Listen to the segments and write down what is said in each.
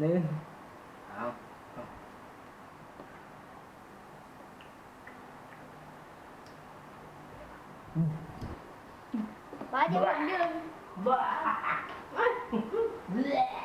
หนึ่งเอาเ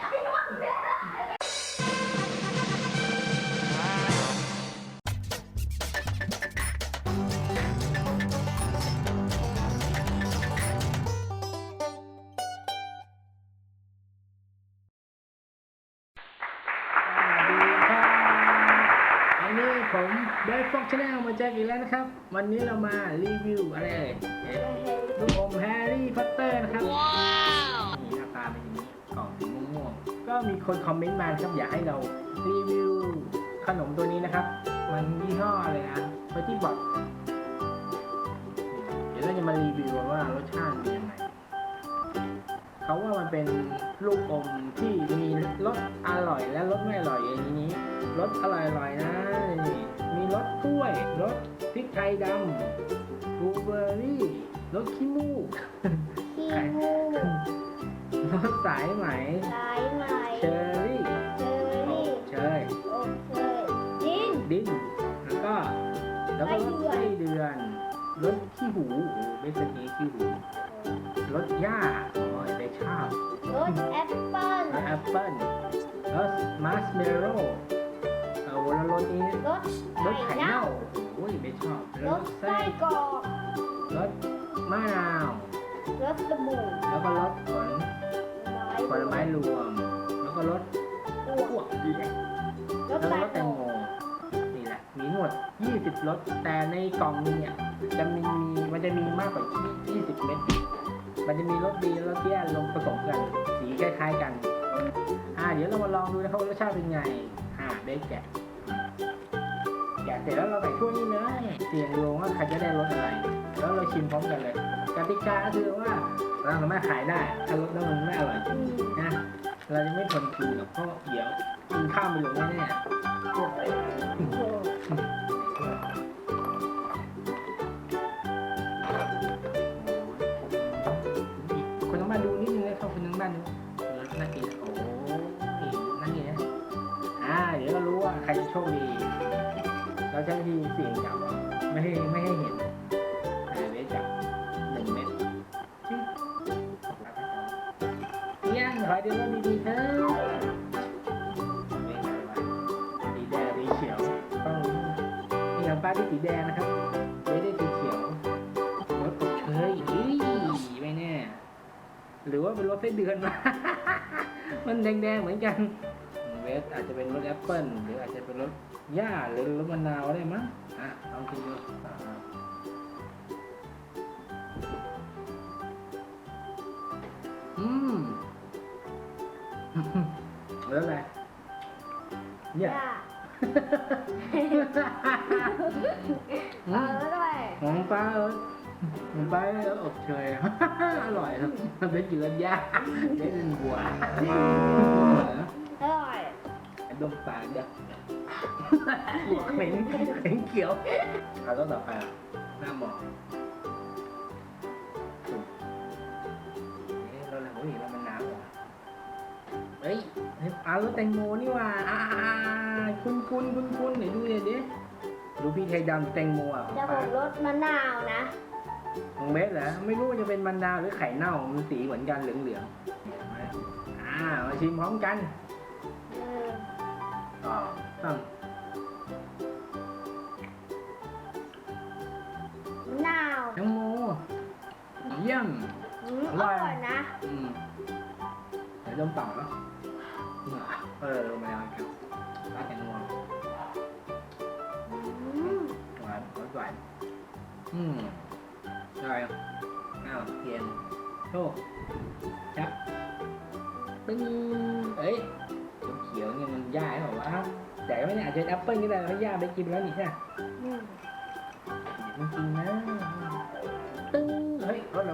ผมเดฟฟ็อกชาแนลมาเจอกันอีกแล้วนะครับ วันนี้เรามารีวิวอะไรเอ่ยเอ๊ะลูกอมแฮร์รี่พอตเตอร์นะครับนี่หน้าตาเป็นอย่างนี้กล่องสีม่วงๆก็มีคนคอมเมนต์มาครับอยากให้เรารีวิวขนมตัวนี้นะครับ มันยี่ห้ออะไรนะเฟอร์ตี้บอทเดี๋ยวเราจะมารีวิวว่ารสชาติเป็นยังไงเขาว่ามันเป็นลูกอมที่มีรสอร่อยและรสไม่อร่อยอย่างนี้รสอร่อยๆนะนี่มีรส กล้วยรสพริกไทยดำบลูเบอร์รี่รสขี้มูกขี้มูรสสายไหม สายไหม เชอร์รี่ เชอรี่ เชยโอเคจินดิ้นแล้วก็ แล้วก็รสไส้ไส้เดืเดืออนนรสขี้หูโอ้โหเบสนี้ขี้หูรสหญ้าโอ้ยเบชอบรสแอปเปิ้ลรสแอปเปิ้ลรสมาร์ชเมลโล่เอา แล้วรสนี้รสรสไข่เน่าเน่าโอ้ยเบชอบรสไส้กรอกรสมะนาวรสสบู่แล้วก็รสผลผลไม้รวม แล้วก็รสอ้พววกเล็กรแล้วก็แตรงสแตงโมนี่แหละ มีหมด 20รสแต่ในกล่องนึงเนี่ยจะมีมันจะมีมากกว่า 20 เม็ดมันจะมีรสดีและรสแย่ลงผสมกัน สีคล้ายๆกัน อ่า เดี๋ยวเรามาลองดูนะครับว่ารสชาติเป็นไง อ่า ได้แกแกะ เสร็จแล้วเราใส่ถ้วยนี้เลยเสี่ยงดวงว่าใครจะได้รสอะไร แล้วเราชิมพร้อมกันเลยกติกาก็คือว่าเราสามารถขายได้ถ้ารสแล้วมันไม่อร่อยจริงนะเราจะไม่ทนกินหรอกเพราะเดี๋ยวกินข้าวไม่ลงแน่ๆคนทั้งบ้านดูนิดนึงนะครับคนทั้งบ้านดูเออน่ากินโอ้ยน่ากินนะอ่าเดี๋ยวเรารู้ว่าใครจะโชคดี เราจะที่เสี่ยงจับเอาไม่ให้ไม่ให้เห็นอ่าเดี๋ยวจับหนึ่งเม็ดจิ๊บเนี่ยขอให้เดี๋ยวเราดีๆเถอะไม่ใช่ว่าสีแดงสีเขียวต้องนี่ของป้าที่สีแดงนะครับไม่ได้สีเขียวรสอบเชยอีไม่แน่หรือว่าเป็นรสไส้เดือนมามันแดงๆเหมือนกันเวสอาจจะเป็นรสแอปเปิ้ลหรืออาจจะเป็นรส หญ้าหรือรสมะนาวได้มั้งอะลองกินดูอ่าอืมแล้วอะไรเนี่ยจ้าอืเอมอด้วยของป้าเออของป้าเอออบเชยอร่อยครับมันเป็นกินรสยากเป็นบัวอร่อยไอ้ดมปากเด็กหัว เหม็นเหม็นเขียวเอาต้องต่อไปอะหน้าหมอเอ๊ะเราอะไรโอ้ยเรามันน้ำเหรอเฮ้ยเฮ้ยอารสแตงโมนี่หว่าอ่าคุณคุณคุณคุณไหนดูเนี่ยดิดูพี่ไทยดำแตงโมอะของจะผป้ามรสมะนาวนะของเบสเหรอไม่รู้ว่าจะเป็นมันดาวหรือไข่เน่ามันสีเหมือนกันเหลืองๆเห็นไหมอ่ามาชิมพร้อมกันเออต่อตั้งม เยี่ยม อืมอร่อยนะ อืมเดี๋ยวเริ่มเป่าแล้วเออลงมาแล้วครับร้านแตงโมอืมหวานหวานหวานอืมใช่อ้าวเทียนโชคครับปึ้งเอ้ยเขียวๆเนี่ยมันย่าเหรอวะแต่ไม่เนี่ยอาจจะเป็นแอปเปิ้ลก็ได้เพราะย่าไปกินแล้วนี่ใช่ไหมอืมจริงๆนะ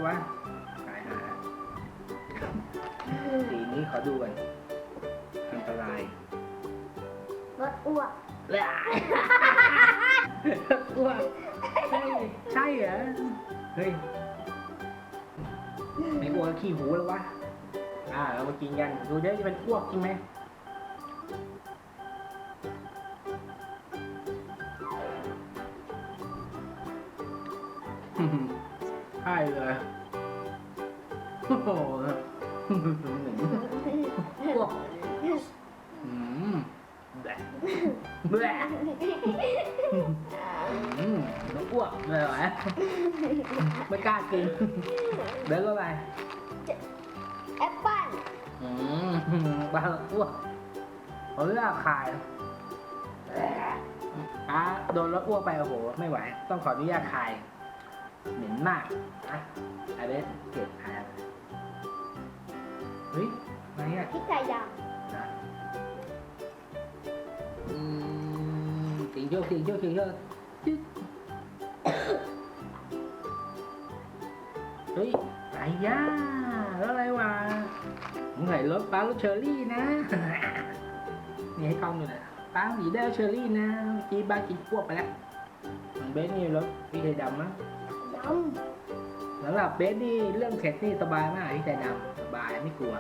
วะตายหาสีนี้ขอดูก่อนอันตรายรสอ้วกอ้วกใช่ใช่เหรอ เฮ้ยไม่อ้วกขี้หูแล้ววะ อ่า เรามากินกัน ดูเดี๋ยวจะเป็นอ้วกจริงไหม แบะอืมน้ำอ้วกเลยเหรอไม่กล้ากินเบสอะไรแอปเปิ้ลอืมบ้าอ้วกเขาเลือกขายป้าโดนรถอ้วกไปโอ้โห ไม่ไหว ต้องขออนุญาตคายเหม็นมากอะอะเบสเก็บคายอะไรเฮ้ยอะไรเนี่ยพริกไทยดน โยกเสียงโยกเสียงโยกจึ๊กเฮ้ยไอ้ย่าแล้วอะไรวะมึงไหนรถป้ารถเชอรี่นะนี่ให้กล้องดูหน่อยป้าสีแดงเชอรี่นะเมื่อกี้บ้ากินพวกไปแล้วมันเบสนี่รถพี่ไทยดำมั้งำสำหรับเบสนี่เรื่องเผ็ดนี่สบายมากพี่ไทยดำสบายไม่กลัว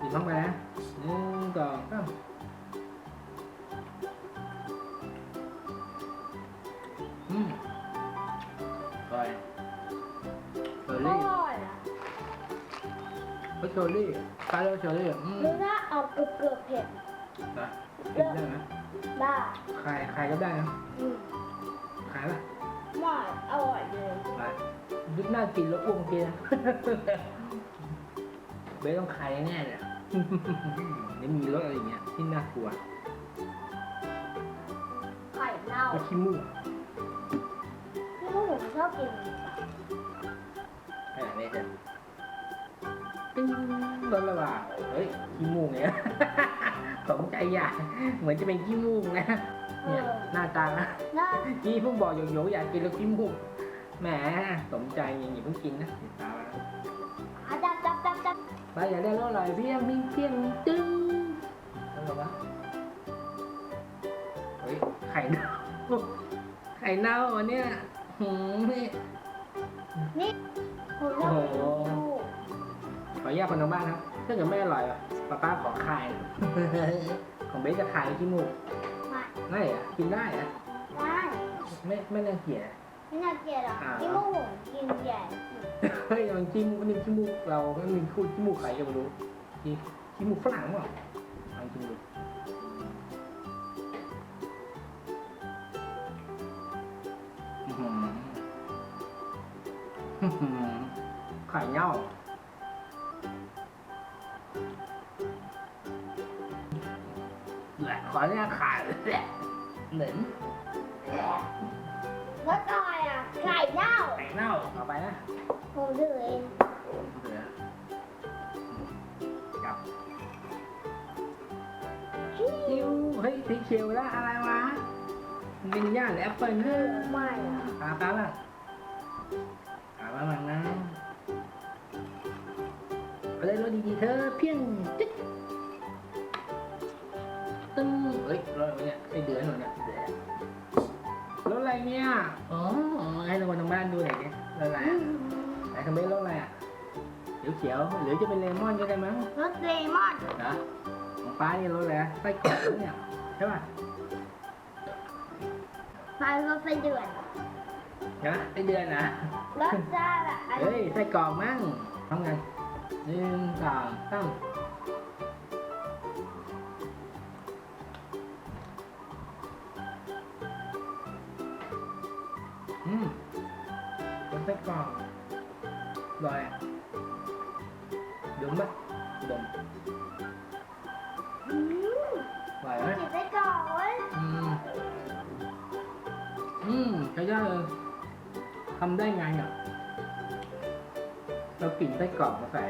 กินท้องไปนะหนึ่งสองสาม เฮ้ยเชอรี่คล้ายๆเชอรี่อืมหรือถ้าเอาเกือบเกือบๆเผ็ดนะกินได้ไหมได้ใครใครก็ได้นะอืมใครล่ะไม่อร่อยเลยมายุดหน้ากินแล้วอ้วกเกียเบสต้องใครแน่เลย นี่มีรสอะไรอย่างเงี้ยที่น่ากลัวไข่เน่าก็ขี้มูกพี่ลูกผมชอบกิน ขนาดนี้เลย ตึ้งรสละว่าเฮ้ยขี้มูกเนี่ยสมใจอยากเหมือนจะเป็นขี้มูกนะเนี่ยหน้าตานะน่านี่เพิ่งบอกโยโย่อยากกินแล้วขี้มูกแหมสมใจอย่างนี้เพิ่งกินนะติดตาอาจับจับจับจับไปอย่ากได้รสอะไรเพี้ยงมีเพี้ยงตึ้งอะไรวะเฮ้ยไข่เน่าไข่เน่าอันเนี้ยหืมนี่ผมชอบกิ นลูกขออนุญาตคนทางบ้านครับถ้าเกิดไม่อร่อยอะป้าป้าขอคายของเบสจะคายขี้มูกไม่ไม่อะกินได้อะได้ไม่ไม่น่าเกลียดอะ ไม่น่าเกลียดหรอกอ่าพี่ลูกผมกินใหญ่เฮ้ยมันขี้มูกนี่ขี้มูกเราก็มีคู่ขี้มูกใครก็ไม่รู้ขี้ขี้มูกฝรั่งเปล่าลองกินดูอื้อหืออื้อหือไข่เน่า ขอเนี่ยขาดแหละเหม็นรสอะไรอะไข่เน่าไข่เน่าเอาไปนะผมถือเองเหลือจับจิ้วเฮ้ยสีเขียวแล้วอะไรวะมันเป็นย่าหรือแอปเปิ้ลเฮ้ยไม่อะปลาปลาบ้างปลาบ้างนะเอาเลยรถดีๆเธอเพียงจิ๊กตึ้ง เฮ้ยรถอะไรเนี่ยไอเดือนหน่อยเนี่ยเดือนรถอะไรเนี่ยอ๋อให้ทุกคนทางบ้านดูหน่อยดิรถอะไรอะไหนทำไมรถอะไรอะเขียวๆหรือจะเป็นเลมอนก็ได้มั้งรสเลมอนนะของป้านี่รถอะไรนะไส้กรอกเนี่ยใช่ป่ะปลารสไส้เดือนนะไส้เดือนนะรสชาติอะเฮ้ยไส้กรอกมั่งทำไงหนึ่งสองสาม ดมปะดมอืมอร่อยไหมกินไส้กรอกเว้ยอืมอืมใช้ได้เลยทำได้ไงอะเรากลิ่นไส้กรอกมาใส่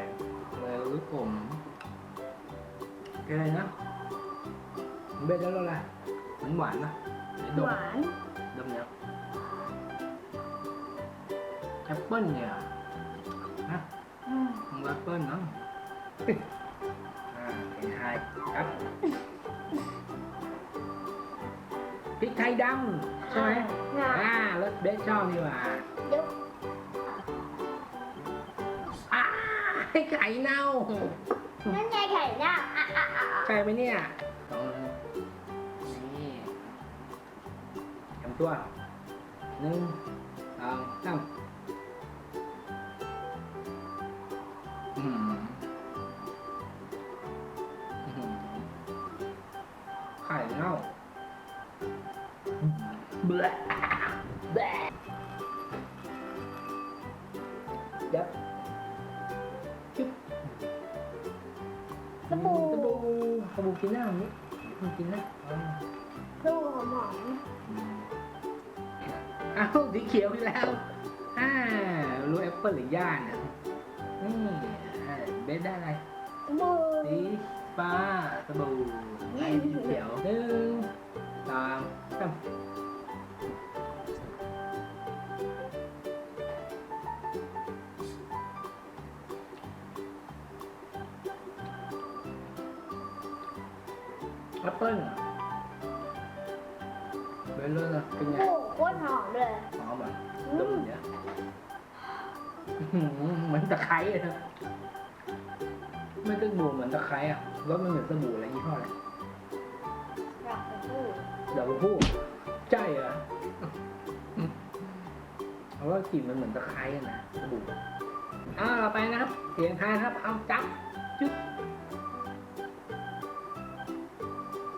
เลยรู้กลมแกอะไรนะมันเบ็ดแล้วเราละหวานหวานๆนะเดี๋ยวดมหวานดมเนี่ยแอปเปิ้ลเนี่ยนะอื มมันแอปเปิ้ลเนาะอ่าเป็นไทยครับพริกไทยดำใช่ไหมงาอ่ารสเบสชอบนี่หว่าเดี๋ยวอ้าไข่เน่า นั่นไงไข่ดาวอะอะอะอะใช่ไหมเนี่ยสองนี่ทำตัวหนึ่งสองสาม มันกินนะสบู่หอมอ้าวสีเขียวอีกแล้วอ่ารู้แอปเปิลหรือย่าเนี่ยนี่อ่าเบสได้อะไรๆสบู่สีฟ้าสบู่ไอ้สีเขียวหนึ่งสองสาม แอปเปิ้ลเหรอเบสเลยนะเป็นไงโอ้โคตรหอมเลยหอมอะดมเนี่ยอื้อหือเหมือนตะไคร้เลยนะไม่ต้องบูเหมือนตะไคร้อะรสมันเหมือนสบู่อะไรยี่ห้ออะไรอยากเป็นผู้เดี๋ยวพูดใช่เหรอเพราะว่ากลิ่นมันเหมือนตะไคร้อะนะสบู่อ้าวเราไปนะครับเสียงทายครับเอาจับจุ๊บ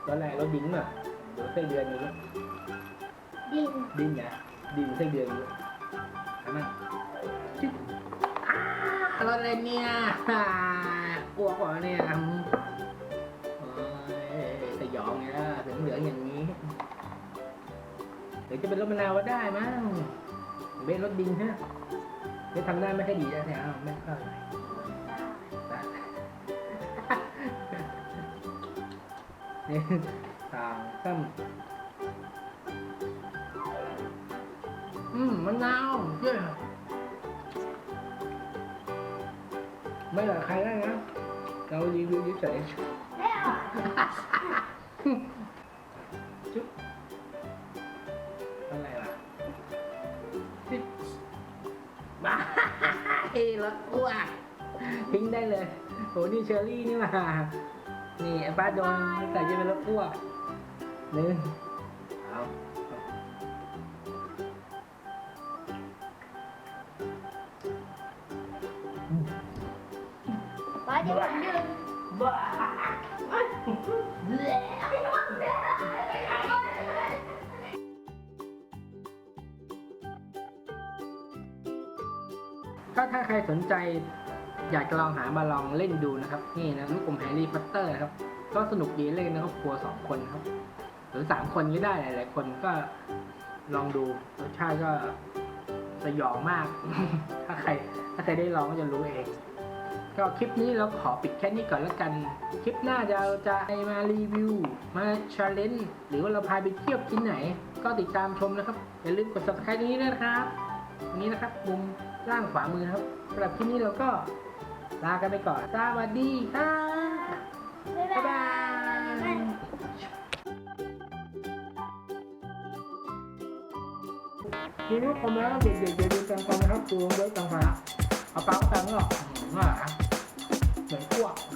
ตอนแรกเราดิ้งอะเดี๋ยวไส้เดือนอยู่แล้วดินดิ้นนะดิ้นไส้เดือนอยู่ทำไมจุ๊บอ้าเราอะไรเนี่ยอ่ากลัวกว่าเนี่ยอืมโอ้ยสยองไงล่ะเหลืองเหลืองๆอย่างนี้เดี๋ยวจะเป็นรถมะนาวก็ได้มั้งเบนรถดินฮะเบนทำได้ไม่ค่อยดีนะเนี่ยเอาไม่ค่อย นี่ต่างซ้ำอืมมะนาวเย้ไม่เหลือใครได้นะ เรารีวิวเฉยไม่อร่อยๆจุ๊บอะไรล่ะจิ๊บบ้าเอ้รถอ้วกทิ้งได้เลยโหนี่เชอรี่นี่มา นี่ไอ้ป้าโดนใส่จะเป็นรถอ้วกหนึ่งเอาป้าจะผมยืนบ้าก็ถ้าใครสนใจ อยากจะลองหามาลองเล่นดูนะครับ นี่นะลูกอมแฮร์รี่พอตเตอร์ครับ ก็สนุกดีเล่นในครอบครัวสองคนครับ หรือสามคนก็ได้หลายๆคนก็ลองดูรสชาติก็สยองมาก ถ้าใคร ถ้าใครได้ลองก็จะรู้เอง ก็คลิปนี้เราขอปิดแค่นี้ก่อนแล้วกัน คลิปหน้าเราจะมารีวิว มาชาเลนจ์หรือว่าเราพาไปเที่ยวที่ไหน ก็ติดตามชมนะครับ อย่าลืมกด subscribe ตรงนี้ด้วยนะครับตรงนี้นะครับมุมล่างขวามือครับสำหรับคลิปนี้เราก็ ลากันไปก่อน สวัสดีค่ะ บ๊ายบายทีนี่ผมแล้วเด็กๆจะดูแตงกวานะครับตัวเบิร์ดตังฟ้าเอาปลาแตงหรอกเหมือนอ้วกผมบอนพวก